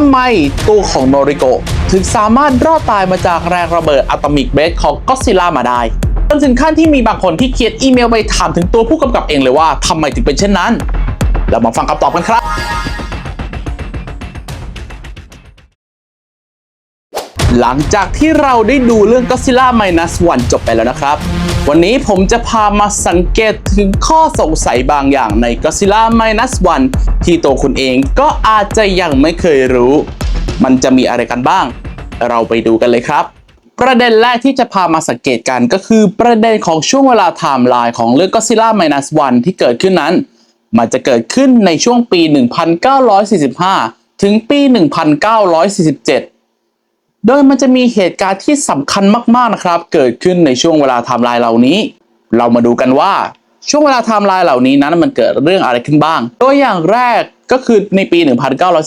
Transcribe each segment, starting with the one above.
ำไมตัวของโนริโกะถึงสามารถรอดตายมาจากแรงระเบิดอะตอมิกเบสของก็ซิล่ามาได้จนถึงขั้นที่มีบางคนที่เขียนอีเมลไปถามถึงตัวผู้กำกับเองเลยว่าทำไมถึงเป็นเช่นนั้น เรามาฟังคำตอบกันครับ หลังจากที่เราได้ดูเรื่อง Godzilla Minus One จบไปแล้วนะครับ วันนี้ผมจะพามาสังเกตถึงข้อสงสัยบางอย่างใน Godzilla Minus One ที่ตัวคุณเองก็อาจจะยังไม่เคยรู้ มันจะมีอะไรกันบ้าง เราไปดูกันเลยครับ ประเด็นแรกที่จะพามาสังเกตกันก็คือประเด็นของช่วงเวลาไทม์ไลน์ของเรื่อง Godzilla Minus One ที่เกิดขึ้นนั้น มันจะเกิดขึ้นในช่วงปี 1945 ถึงปี 1947 โดยมันจะมีเหตุการณ์ที่สำคัญมากๆนะครับ เกิดขึ้นในช่วงเวลาไทม์ไลน์เหล่านี้ เรามาดูกันว่าช่วงเวลาไทม์ไลน์เหล่านี้นั้นมันเกิดเรื่องอะไรขึ้นบ้าง ตัวอย่างแรกก็คือในปี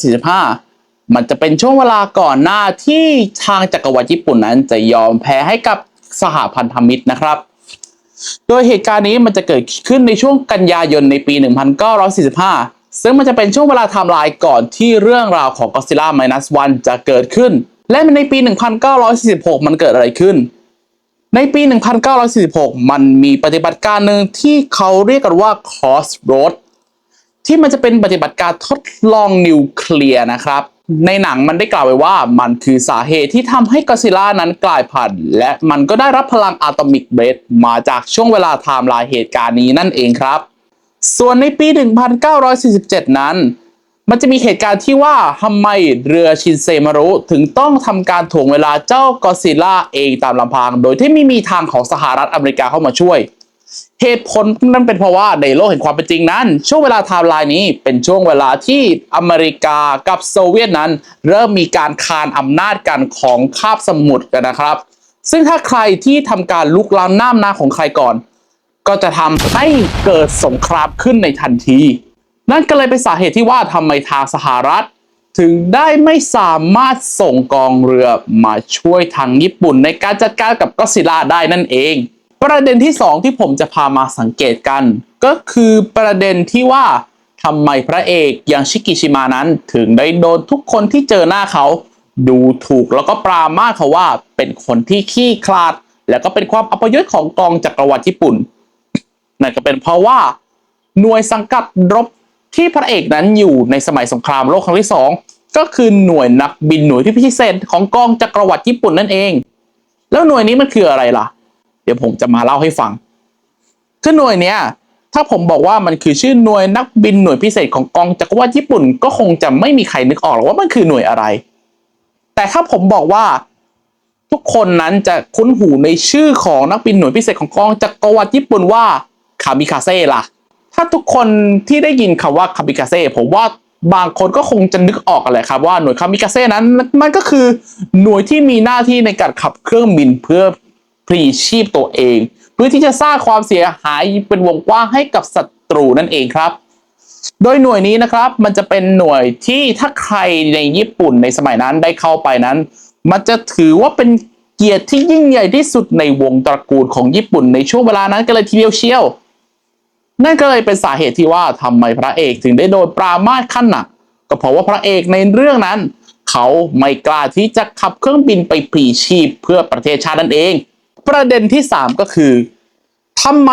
1945 มันจะเป็นช่วงเวลาก่อนหน้าที่ทางจักรวรรดิญี่ปุ่นนั้นจะยอมแพ้ให้กับสหพันธมิตรนะครับ โดยเหตุการณ์นี้มันจะเกิดขึ้นในช่วงกันยายนในปี 1945 ซึ่งมันจะเป็นช่วงเวลาไทม์ไลน์ก่อนที่เรื่องราวของ Godzilla Minus One จะเกิดขึ้น และในปี 1946 มันเกิดอะไรขึ้น ในปี 1946 มันมีปฏิบัติการหนึ่งที่เขาเรียกกันว่า Crossroad ที่มันจะเป็นปฏิบัติการทดลองนิวเคลียร์นะครับ ในหนังมันได้กล่าวไว้ว่ามันคือสาเหตุที่ทำให้กอซิล่านั้นกลายพันธุ์และมันก็ได้รับพลังอะตอมิกเบสมาจากช่วงเวลาไทม์ไลน์เหตุการณ์นี้นั่นเองครับ ส่วนในปี 1947 นั้น มันจะมีเหตุการณ์ที่ว่าทำไมเรือชินเซมารุถึงต้องทำการถ่วงเวลาเจ้ากอซิล่าเองตามลำพัง โดยที่ไม่มีทางของสหรัฐอเมริกาเข้ามาช่วย เหตุผลนั้นเป็นเพราะว่าในโลกแห่งความเป็นจริงนั้น ช่วงเวลาไทม์ไลน์นี้เป็นช่วงเวลาที่อเมริกากับโซเวียตนั้น เริ่มมีการคานอำนาจกันของคาบสมุทรกันนะครับ ซึ่งถ้าใครที่ทำการลุกล้ำน้ำนาของใครก่อน ก็จะทำให้เกิดสงครามขึ้นในทันที นั่นก็เลยเป็นสาเหตุที่ว่าทำไมทางสหรัฐ ถึงได้ไม่สามารถส่งกองเรือมาช่วยทางญี่ปุ่นในการจัดการกับก็ซิล่าได้นั่นเอง ประเด็นที่ 2 ที่ผมจะพามาสังเกตกัน ก็คือประเด็นที่ว่าทำไมพระเอกอย่างชิกิชิมานั้น ถึงได้โดนทุกคนที่เจอหน้าเขา ดูถูกแล้วก็ปรามาเขาว่าเป็นคนที่ขี้คลาด แล้วก็เป็นความอัปยศของกองจักรวรรดิญี่ปุ่นนั่นก็เป็นเพราะว่า หน่วยสังกัดรบ ที่พระเอกนั้นอยู่ในสมัยสงครามโลกครั้งที่สองก็คือหน่วยนักบินหน่วยที่พิเศษของกองจักรวรรดิญี่ปุ่นนั่นเอง แล้วหน่วยนี้มันคืออะไรล่ะ เดี๋ยวผมจะมาเล่าให้ฟังคือหน่วยเนี้ยถ้าผมบอกว่ามันคือชื่อหน่วยนักบินหน่วยพิเศษของกองจักรวรรดิญี่ปุ่น ก็คงจะไม่มีใครนึกออกหรอกว่ามันคือหน่วยอะไร แต่ถ้าผมบอกว่าทุกคนนั้นจะคุ้นหูในชื่อของนักบินหน่วยพิเศษของกองจักรวรรดิญี่ปุ่นว่าคามิคาเซ่ล่ะ ถ้าทุกคนที่ได้ยินคำว่าคามิคาเซ่ผมว่าบางคนก็คงจะนึกออกกันแหละครับว่าหน่วยคามิคาเซ่นั้นมันก็คือหน่วยที่มีหน้าที่ในการขับเครื่องบินเพื่อพลีชีพตัวเอง เพื่อที่จะสร้างความเสียหายเป็นวงกว้างให้กับศัตรูนั่นเองครับ โดยหน่วยนี้นะครับมันจะเป็นหน่วยที่ถ้าใครในญี่ปุ่นในสมัยนั้นได้เข้าไปนั้น มันจะถือว่าเป็นเกียรติที่ยิ่งใหญ่ที่สุดในวงตระกูลของญี่ปุ่นในช่วงเวลานั้นกันเลยทีเดียวเชียว นั่นก็เลยเป็นสาเหตุที่ว่าทำไมพระเอกถึงได้โดนปรามาสขั้นหนัก ก็เพราะว่าพระเอกในเรื่องนั้น เขาไม่กล้าที่จะขับเครื่องบินไปผีชีพเพื่อประเทศชาตินั่นเอง ประเด็นที่ 3 ก็คือทำไม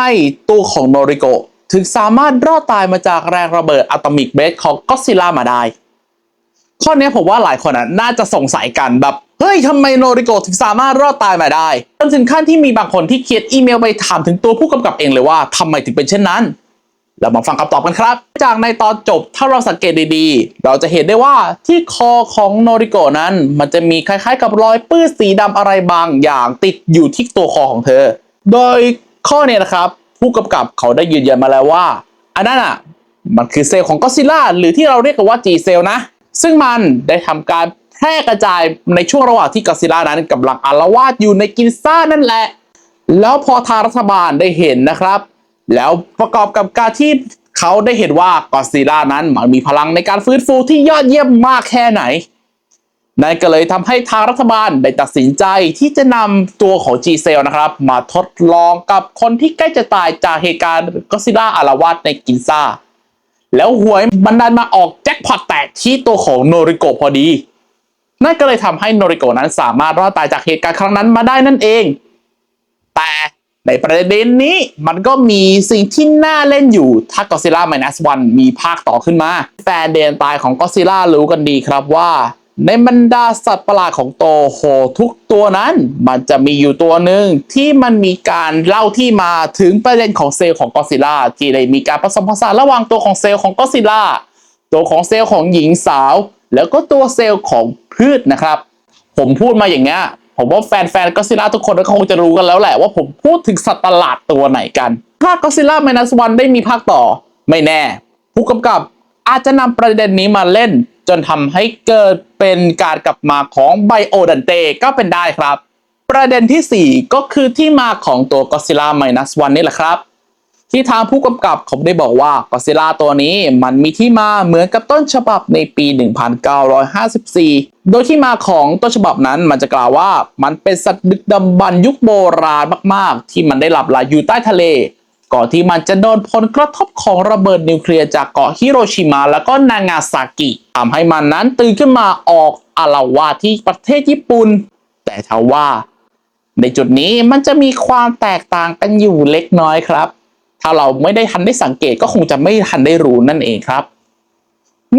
ตัวของโนริโกะถึงสามารถรอดตายมาจากแรงระเบิดอะตอมิกเบสของก็อดซิลล่ามาได้ ข้อนี้ผมว่าหลายคนอะน่าจะสงสัยกันแบบ เฮ้ยทำไมโนริโกะถึงสามารถรอดตายมาได้จนถึงขั้นที่มีบางคนที่เขียนอีเมลไปถามถึงตัวผู้กำกับเองเลยว่าทำไมถึงเป็นเช่นนั้น เรามาฟังคำตอบกันครับ จากในตอนจบถ้าเราสังเกตดีๆ เราจะเห็นได้ว่าที่คอของโนริโกะนั้น มันจะมีคล้ายๆ กับรอยปื้ดสีดำอะไรบางอย่างติดอยู่ที่ตัวคอของเธอ โดยข้อเนี้นะครับผู้กำกับเขาได้ยืนยันมาแล้วว่า อันนั้นอะมันคือเซลล์ของก็อดซิลล่าหรือที่เราเรียกกันว่า G เซลนะ ซึ่งมันได้ทำการแพร่กระจายในช่วงระหว่างที่ก็อซิล่านั้นกำลังอาละวาดอยู่ในกินซ่านั่นแหละ แล้วพอทางรัฐบาลได้เห็นนะครับ แล้วประกอบกับการที่เขาได้เห็นว่ากอดซิล่านั้นมันมีพลังในการฟื้นฟูที่ยอดเยี่ยมมากแค่ไหนนั่นก็เลยทำให้ทางรัฐบาลได้ตัดสินใจที่จะนำตัวของ G Cell นะครับ มาทดลองกับคนที่ใกล้จะตายจากเหตุการณ์ก็อดซิลล่าอารวาสในกินซ่า แล้วหวยบันดาลมาออกแจ็คพอตแตกที่ตัวของโนริโกะพอดี นั่นก็เลยทำให้โนริโกะนั้นสามารถรอดตายจากเหตุการณ์ครั้งนั้นมาได้นั่นเอง แต่ในประเด็นนี้มันก็มีสิ่งที่น่าเล่นอยู่ถ้า Godzilla Minus One มีภาคต่อขึ้นมา แฟนเดนตายของก็ซิล่ารู้กันดีครับว่า ในบรรดาสัตว์ประหลาดของโตโฮทุกตัวนั้น มันจะมีอยู่ตัวหนึ่งที่มันมีการเล่าที่มาถึงประเด็นของเซลล์ของ Godzilla ที่ได้มีการผสมผสานระหว่างตัวของเซลล์ของ Godzilla ตัวของเซลล์ของหญิงสาว แล้วก็ตัวเซลล์ของพืชนะครับ ผมพูดมาอย่างเงี้ยผมว่าแฟนๆก็ซิล่าทุกคนก็คงจะรู้กันแล้วแหละว่าผมพูดถึงสัตว์ประหลาดตัวไหนกัน ถ้าก็ซิล่า Minus One ได้มีภาคต่อ ไม่แน่ ผู้กำกับอาจจะนำประเด็นนี้มาเล่น จนทำให้เกิดเป็นการกลับมาของไบโอดันเตก็เป็นได้ครับ ประเด็นที่ 4 ก็คือที่มาของตัว Godzilla Minus One นี่แหละครับ ที่ทางผู้กำกับเขาได้บอกว่า Godzilla ตัวนี้มันมีที่มาเหมือนกับต้นฉบับในปี 1954 โดยที่มาของต้นฉบับนั้นมันจะกล่าวว่ามันเป็นสัตว์ดึกดำบรรยุคโบราณมากๆ ที่มันได้หลับไหลอยู่ใต้ทะเล ก่อนที่มันจะโดนผลกระทบของระเบิดนิวเคลียร์จากเกาะฮิโรชิมาแล้วก็นางาซากิทำให้มันนั้นตื่นขึ้นมาออกอาละวาดที่ประเทศญี่ปุ่น แต่ทว่า ในจุดนี้มันจะมีความแตกต่างกันอยู่เล็กน้อยครับ ถ้าเราไม่ได้ทันได้สังเกตก็คงจะไม่ทันได้รู้นั่นเองครับ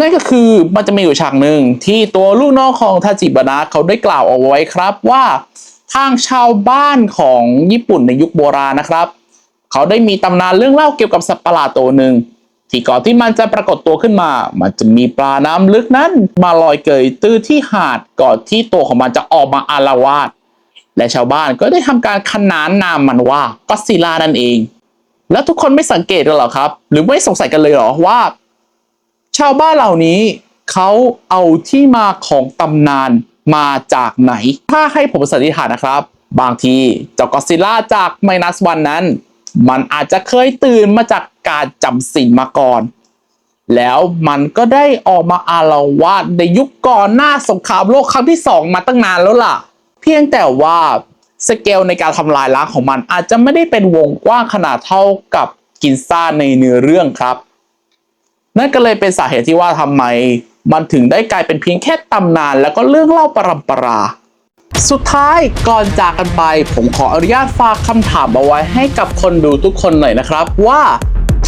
นั่นก็คือมันจะมีอยู่ฉากหนึ่งที่ตัวลูกน้องของทาจิบานะเขาได้กล่าวเอาไว้ครับว่า ทางชาวบ้านของญี่ปุ่นในยุคโบราณนะครับ เขาได้มีตำนานเรื่องเล่าเกี่ยวกับสัตว์ประหลาดตัวหนึ่งที่ก่อนที่มันจะปรากฏตัวขึ้นมา มันจะมีปลาน้ำลึกนั้น มาลอยเกยตื้อที่หาดก่อนที่ตัวของมันจะออกมาอาละวาดและชาวบ้านก็ได้ทำการขนานนามมันว่าก็ซิลานั่นเอง แล้วทุกคนไม่สังเกตกันหรอครับ หรือไม่สงสัยกันเลยหรอว่า ชาวบ้านเหล่านี้เขาเอาที่มาของตำนานมาจากไหน ถ้าให้ผมสันนิษฐานนะครับ บางทีเจ้ากอดซิลล่าจากไมนัสวันนั้น มันอาจจะเคยตื่นมาจากการจำศีลมาก่อน แล้วมันก็ได้ออกมาอาละวาดในยุคก่อนหน้าสงครามโลกครั้งที่สองมาตั้งนานแล้วล่ะ เพียงแต่ว่าสเกลในการทำลายล้างของมันอาจจะไม่ได้เป็นวงกว้างขนาดเท่ากับกินซ่าในเนื้อเรื่องครับ นั่นก็เลยเป็นสาเหตุที่ว่าทำไม มันถึงได้กลายเป็นเพียงแค่ตำนาน แล้วก็เรื่องเล่าปรำปรา สุดท้ายก่อนจากกันไป ผมขออนุญาตฝากคำถามเอาไว้ให้กับคนดูทุกคนหน่อยนะครับ ว่า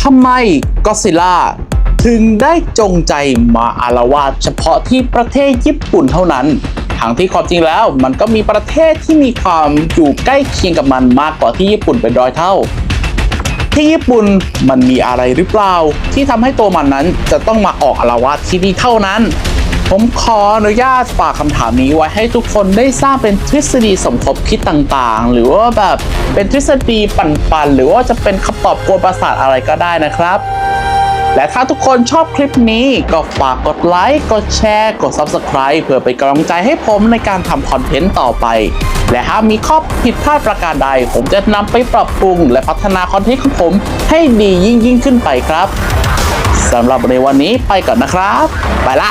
ทำไมก็ซิล่าถึงได้จงใจมาอารวาสเฉพาะที่ประเทศญี่ปุ่นเท่านั้นทั้งที่ความจริงแล้วมันก็มีประเทศที่มีความอยู่ใกล้เคียงกับมันมากกว่าที่ญี่ปุ่นเป็นร้อยเท่า ที่ญี่ปุ่นมันมีอะไรหรือเปล่า ที่ทำให้ตัวมันนั้นจะต้องมาออกอาละวาดที่นี่เท่านั้น ผมขออนุญาตฝากคำถามนี้ไว้ให้ทุกคนได้สร้างเป็นทฤษฎีสมคบคิดต่างๆ หรือว่าแบบเป็นทฤษฎีปั่นๆ หรือว่าจะเป็นคำตอบกวนประสาทอะไรก็ได้นะครับ และถ้าทุกคนชอบคลิปนี้ก็ฝากกดไลค์ กดแชร์ กด Subscribe เพื่อเป็นกำลังใจให้ผมในการทำคอนเทนต์ต่อไป และถ้ามีข้อผิดพลาดประการใด ผมจะนำไปปรับปรุง และพัฒนาคอนเทนต์ของผมให้ดียิ่งยิ่งขึ้นไปครับสำหรับในวันนี้ไปก่อนนะครับ ไปละ